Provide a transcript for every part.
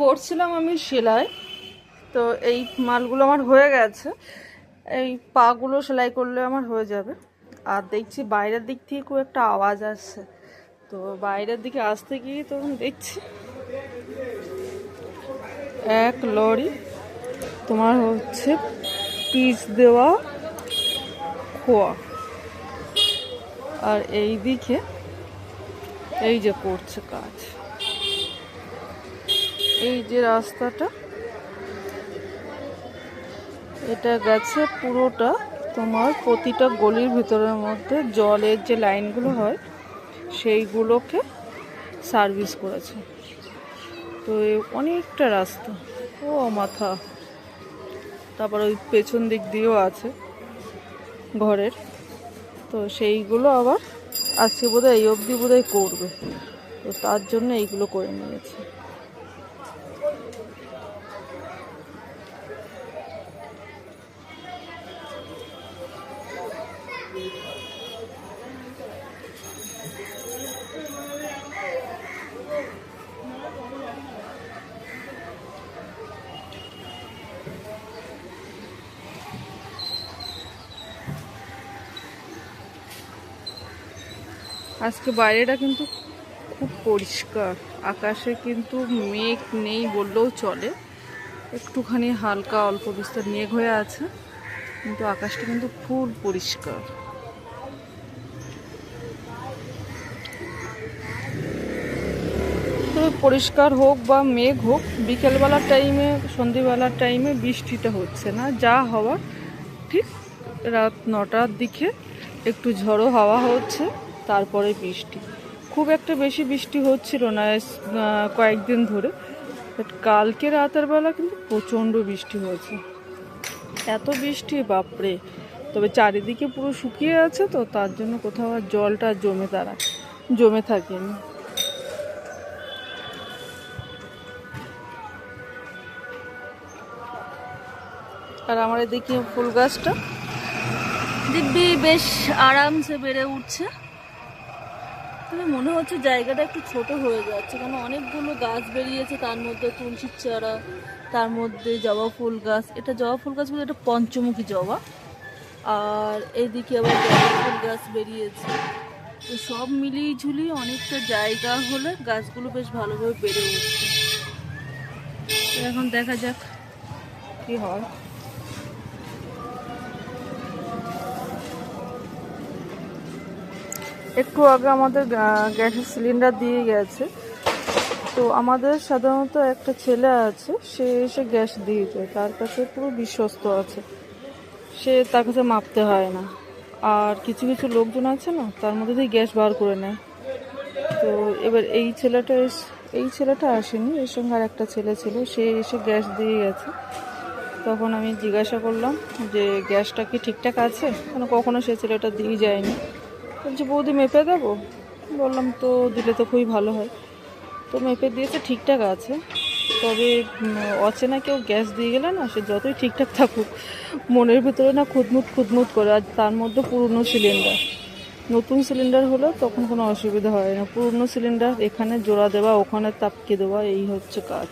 করছিলাম আমি সেলাই। তো এই মালগুলো আমার হয়ে গেছে। এই পাগুলো সেলাই করলে আমার হয়ে যাবে। আর দেখছি বাইরের দিক থেকে খুব একটা আওয়াজ আসছে। তো বাইরের দিকে আসতে গিয়ে তখন দেখছি এক লরি তোমার হচ্ছে পিস দেওয়া খোয়া। আর এই দিকে এই যে করছে কাজ। এই যে রাস্তাটা, এটা গেছে পুরোটা তোমার প্রতিটা গলির ভিতরের মধ্যে জলের যে লাইনগুলো হয়, সেইগুলোকে সার্ভিস করেছে। তো অনেকটা রাস্তা। ও মাথা। তারপর ওই পেছন দিক দিয়েও আছে ঘরের। তো সেইগুলো আবার আজকে বোধহয় এই অবধি বোধহয় করবে। তো তার জন্য এইগুলো করে নিয়েছে। আজকে বাইরেটা কিন্তু খুব পরিষ্কার। আকাশে কিন্তু মেঘ নেই বললেও চলে। একটুখানি হালকা অল্প বিস্তর মেঘ হয়ে আছে, কিন্তু আকাশটা কিন্তু ফুল পরিষ্কার। পরিষ্কার হোক বা মেঘ হোক বিকেলবেলার টাইমে সন্ধেবেলার টাইমে বৃষ্টিটা হচ্ছে না। যা হওয়া ঠিক রাত নটার দিকে একটু ঝড়ো হাওয়া হচ্ছে, তারপরে বৃষ্টি। খুব একটা বেশি বৃষ্টি হচ্ছিল না কয়েকদিন ধরে। বাট কালকে রাতের বেলা কিন্তু প্রচণ্ড বৃষ্টি হয়েছে। এত বৃষ্টি, বাপরে। তবে চারিদিকে পুরো শুকিয়ে আছে তো, তার জন্য কোথাও আর জলটা জমে তারা জমে থাকেনি। আর আমার এদিকে ফুল গাছটা। দিব্যি বেশ আরামসে বেড়ে উঠছে। তবে মনে হচ্ছে জায়গাটা একটু ছোট হয়ে যাচ্ছে কারণ অনেকগুলো গাছ বেরিয়েছে, তার মধ্যে তুলসীর চারা, তার মধ্যে জবা ফুল গাছ। এটা জবা ফুল গাছ বলে এটা পঞ্চমুখী জবা। আর এইদিকে আবার জবা ফুল গাছ বেরিয়েছে। তো সব মিলিয়ে ঝুলিয়ে অনেকটা জায়গা হলে গাছগুলো বেশ ভালোভাবে বেড়ে উঠছে। এখন দেখা যাক কি হয়। একটু আগে আমাদের গ্যাসের সিলিন্ডার দিয়ে গেছে। তো আমাদের সাধারণত একটা ছেলে আছে, সে এসে গ্যাস দিয়ে যায়, তার কাছে পুরো বিশ্বস্ত আছে। সে তার কাছে মাপতে হয় না। আর কিছু কিছু লোকজন আছে না, তার মধ্যে দিয়ে গ্যাস বার করে নেয়। তো এবার এই ছেলেটা এই ছেলেটা আসেনি, এর সঙ্গে আর একটা ছেলে ছিল, সে এসে গ্যাস দিয়ে গেছে। তখন আমি জিজ্ঞাসা করলাম যে, গ্যাসটা কি ঠিকঠাক আছে? কেন কখনো সে ছেলেটা দিয়ে যায়নি? বলছে, বৌদি মেপে দেবো? বললাম, তো দিলে তো খুবই ভালো হয়। তো মেপে দিয়েছে, ঠিকঠাক আছে। তবে অচেনা কেউ গ্যাস দিয়ে গেলে না, সে যতই ঠিকঠাক থাকুক, মনের ভিতরে না খুদমুট খুদমুট করে, আর তার মধ্যে পুরনো সিলিন্ডার। নতুন সিলিন্ডার হলে তখন কোনো অসুবিধা হয় না। পুরনো সিলিন্ডার, এখানে জোড়া দেওয়া, ওখানে তাপকে দেওয়া, এই হচ্ছে কাজ।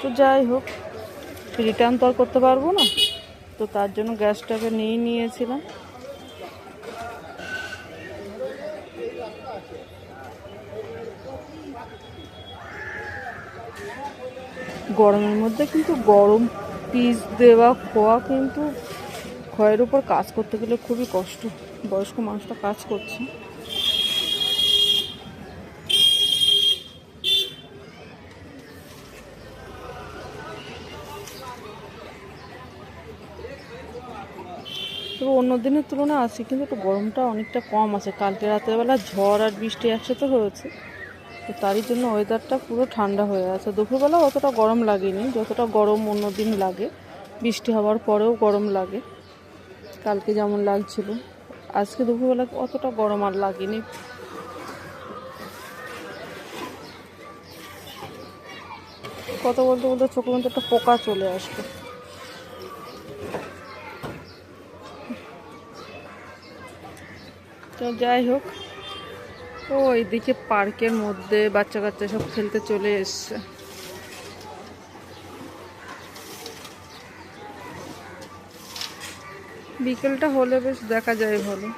তো যাই হোক রিটার্ন তো আর করতে পারব না। তো তার জন্য গ্যাসটাকে নিয়ে নিয়েছিলাম। গরমের মধ্যে, কিন্তু গরম পিস দেওয়া খোয়া কিন্তু খয়ের উপর কাজ করতে গেলে খুবই কষ্ট। বয়স্ক মানুষটা কাজ করছে। তবে অন্য দিনের তুলনায় আছে, কিন্তু একটু গরমটা অনেকটা কম আছে। কালকে রাতের বেলা ঝড় আর বৃষ্টি একসাথে হয়েছে। তো তারই জন্য ওয়েদারটা পুরো ঠান্ডা হয়ে আছে। দুপুরবেলা অতটা গরম লাগেনি, যতটা গরম অন্য দিন লাগে। বৃষ্টি হওয়ার পরেও গরম লাগে। কালকে যেমন লাগছিল। আজকে দুপুরবেলা অতটা গরম আর লাগেনি। কথা বলতে বলতে চোখের মধ্যে একটা পোকা চলে আসবে তো যাই হোক তো এইদিকে পার্কের মধ্যে বাচ্চা কাচ্চা সব খেলতে চলে এসছে। বিকেলটা হলে বেশ দেখা যায় ভালো।